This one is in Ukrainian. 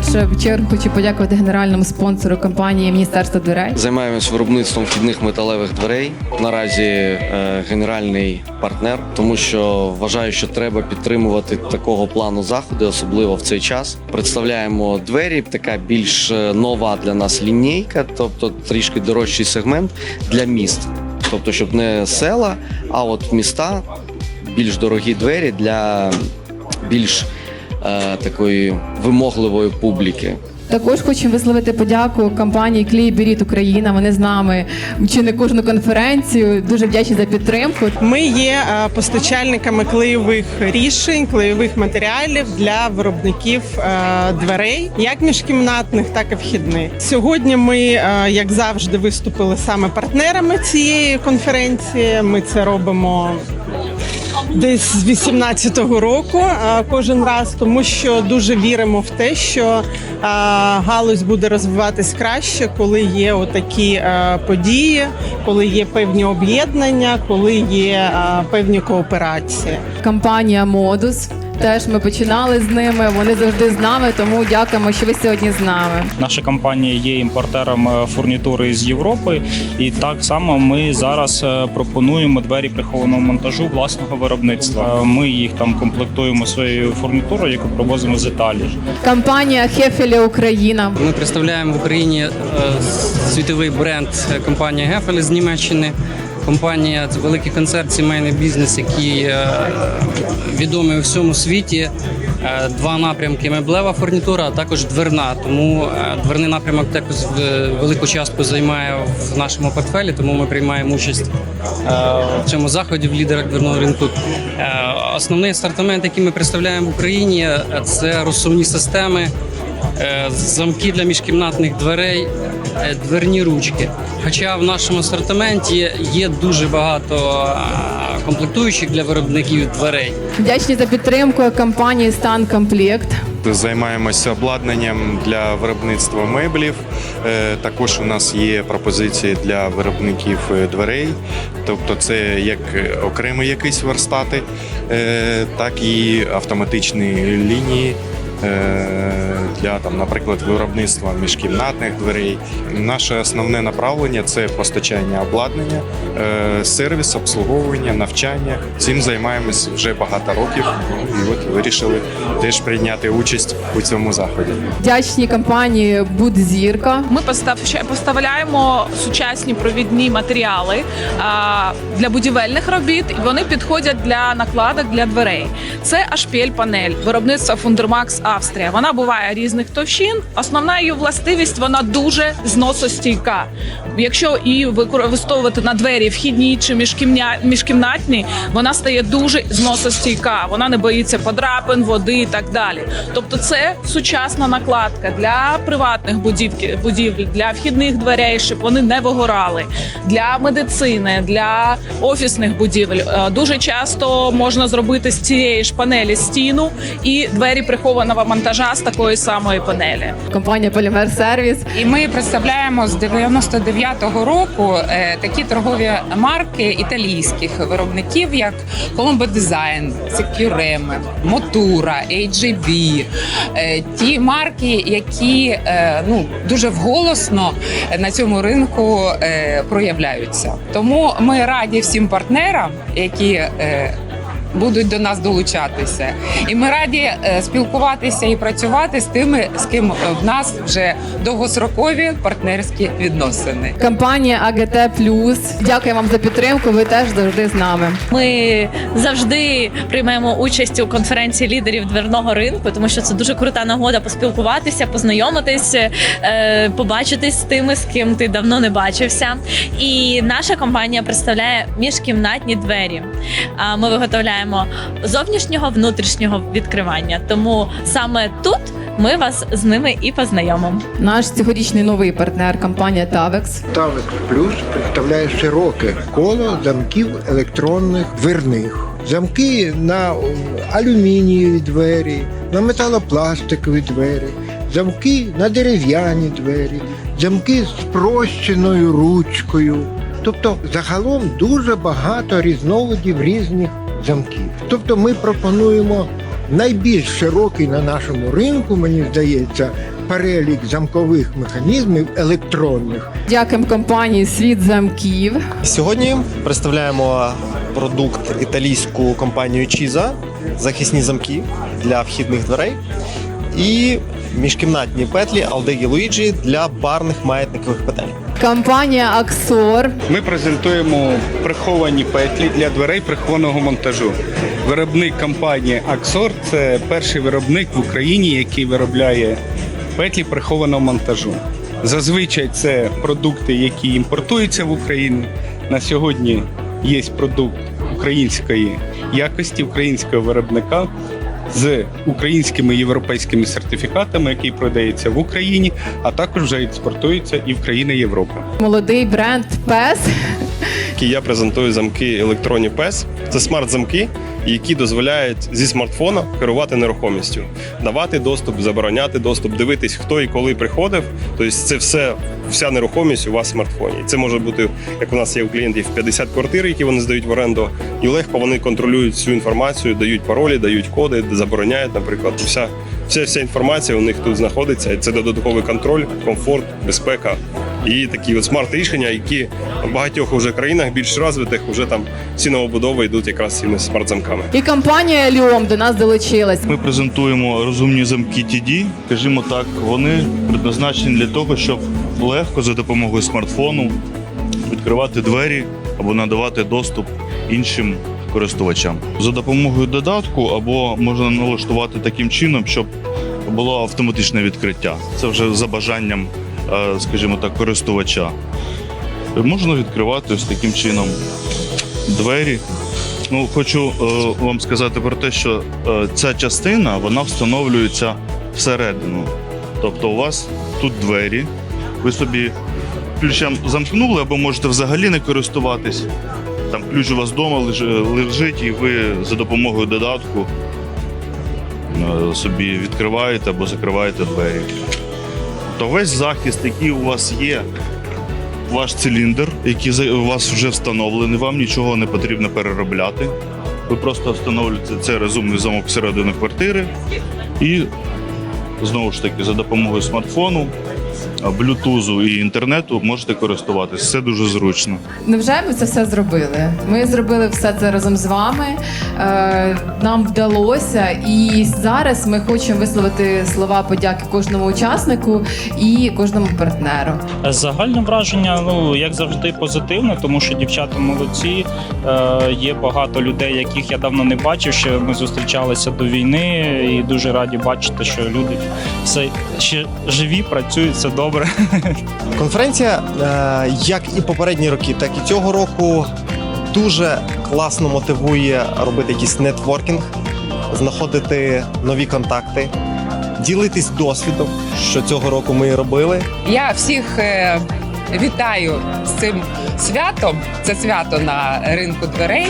перше в чергу хочу подякувати генеральному спонсору компанії Міністерства дверей. Займаємось виробництвом вхідних металевих дверей. Наразі е, генеральний партнер, тому що вважаю, що треба підтримувати такого плану заходи, особливо в цей час. Представляємо двері, така більш е, нова для нас лінійка, тобто трішки дорожчий сегмент для міст. Тобто, щоб не села, а от міста більш дорогі двері для більш е, такої вимогливої публіки. Також хочемо висловити подяку компанії Клій Біріт Україна. Вони з нами чи не кожну конференцію. Дуже вдячні за підтримку. Ми є е, постачальниками клеєвих рішень, клеєвих матеріалів для виробників е, дверей, як міжкімнатних, так і вхідних. Сьогодні ми, як завжди, виступили саме партнерами цієї конференції. Ми це робимо. Десь з 18-го року кожен раз, тому що дуже віримо в те, що галузь буде розвиватись краще, коли є отакі події, коли є певні об'єднання, коли є певні кооперації. Компанія Модус. Теж ми починали з ними. Вони завжди з нами. Тому дякуємо, що ви сьогодні з нами. Наша компанія є імпортером е, фурнітури з Європи, і так само ми зараз е, пропонуємо двері прихованого монтажу власного виробництва. Е, Ми їх там комплектуємо своєю фурнітурою, яку привозимо з Італії. Компанія Хефеля Україна. Ми представляємо в Україні світовий бренд компанія Гефель з Німеччини. Компанія це великий концерт, сімейний бізнес, який е, відомий у всьому світі. Е, Два напрямки меблева фурнітура, а також дверна. Тому е, дверний напрямок також велику частку займає в нашому портфелі, тому ми приймаємо участь в цьому заході в лідерах дверного ринку. Основний асортимент, який ми представляємо в Україні, це розсувні системи. Е, замки для міжкімнатних дверей, е, дверні ручки. Хоча в нашому асортименті є дуже багато е, комплектуючих для виробників дверей. Вдячні за підтримку компанії Стан Комплект. Займаємося обладнанням для виробництва меблів. Також у нас є пропозиції для виробників дверей, тобто це як окремі якісь верстати, так і автоматичні лінії. Е, Для там, наприклад, виробництва міжкімнатних дверей. Наше основне направлення це постачання обладнання, е, сервіс, обслуговування, навчання. Цим займаємось вже багато років. Ну, І от вирішили теж прийняти участь у цьому заході. Вдячні компанії Будзірка. Ми постав- поставляємо сучасні провідні матеріали для будівельних робіт, вони підходять для накладок для дверей. Це ашпіль панель, виробництва Фундермакс Австрія. Вона буває різних товщин. Основна її властивість вона дуже зносостійка. Якщо її використовувати на двері вхідні чи міжкімнатні, вона стає дуже зносостійка. Вона не боїться подрапин, води і так далі. Тобто, це сучасна накладка для приватних будівель, для вхідних дверей, щоб вони не вигорали, для медицини, для офісних будівель. Е, Дуже часто можна зробити з цієї ж панелі стіну і двері прихованого монтажа з такої самої панелі. Компанія Полімер Сервіс. І ми представляємо з 99-го року е, такі торгові марки італійських виробників, як Design, Securem, Motura, AJB. Е, Ті марки, які е, ну дуже вголосно на цьому ринку е, проявляються. Тому ми раді всім партнерам, які будуть до нас долучатися. І ми раді е, спілкуватися і працювати з тими, з ким в нас вже довгострокові партнерські відносини. Компанія АГТ Плюс. Дякую вам за підтримку. Ви теж завжди з нами. Ми завжди приймемо участь у конференції лідерів дверного ринку, тому що це дуже крута нагода поспілкуватися, познайомитись, е, побачитись з тими, з ким ти давно не бачився. І наша компанія представляє міжкімнатні двері. А ми виготовляємо зовнішнього внутрішнього відкривання. Тому саме тут ми вас з ними і познайомимо. Наш цьогорічний новий партнер компанія Тавекс. Тавекс Плюс представляє широке коло замків електронних дверних. Замки на алюмінієві двері, на металопластикові двері, замки на дерев'яні двері, замки з спрощеною ручкою. Тобто загалом дуже багато різновидів різних замків. Тобто ми пропонуємо найбільш широкий на нашому ринку, мені здається, перелік замкових механізмів електронних. Дякуємо компанії Світ замків. Сьогодні представляємо продукт італійську компанію Чіза, захисні замки для вхідних дверей і міжкімнатні петлі Алдегі Луїджі для барних маятникових петель. Компанія Аксор. Ми презентуємо приховані петлі для дверей прихованого монтажу. Виробник компанії Axor – це перший виробник в Україні, який виробляє петлі прихованого монтажу. Зазвичай це продукти, які імпортуються в Україну. На сьогодні є продукт української якості, українського виробника з українськими європейськими сертифікатами, який продається в Україні, а також вже експортується і в країни Європи. Молодий бренд PES. Я презентую замки електронні PES. Це смарт-замки, які дозволяють зі смартфона керувати нерухомістю, давати доступ, забороняти доступ, дивитись, хто і коли приходив. Тобто це все, вся нерухомість у вас в смартфоні. Це може бути, як у нас є у клієнтів 50 квартир, які вони здають в оренду, і легко вони контролюють всю інформацію, дають паролі, дають коди, забороняють, наприклад. Вся, вся, вся інформація у них тут знаходиться. І це додатковий контроль, комфорт, безпека. І такі от смарт-рішення, які в багатьох уже країнах більш розвитих, вже там всі новобудови йдуть якраз цими смарт-замками. І компанія Льом до нас долучилась. Ми презентуємо розумні замки TD. Скажімо так, вони предназначені для того, щоб легко за допомогою смартфону відкривати двері або надавати доступ іншим користувачам. За допомогою додатку або можна налаштувати таким чином, щоб було автоматичне відкриття. Це вже за бажанням, скажімо так, користувача. Можна відкривати ось таким чином двері. Ну, хочу е, вам сказати про те, що е, ця частина вона встановлюється всередину. Тобто, у вас тут двері, ви собі ключем замкнули або можете взагалі не користуватись. Там ключ у вас вдома лежить, і ви за допомогою додатку е, собі відкриваєте або закриваєте двері. То весь захист, який у вас є, ваш циліндр, який у вас вже встановлений, вам нічого не потрібно переробляти. Ви просто встановлюєте цей розумний замок всередину квартири і знову ж таки за допомогою смартфону, блютузу і інтернету можете користуватися. Все дуже зручно. Невже ми це все зробили? Ми зробили все це разом з вами. Е, Нам вдалося, і зараз ми хочемо висловити слова подяки кожному учаснику і кожному партнеру. Загальне враження, ну як завжди, позитивне, тому що дівчата молодці. Е, є багато людей, яких я давно не бачив. Ще ми зустрічалися до війни, і дуже раді бачити, що люди все ще живі, працюють, все добре. Конференція, е, як і попередні роки, так і цього року, дуже класно мотивує робити якийсь нетворкінг, знаходити нові контакти, ділитись досвідом, що цього року ми робили. Я всіх е, вітаю з цим святом. Це свято на ринку дверей.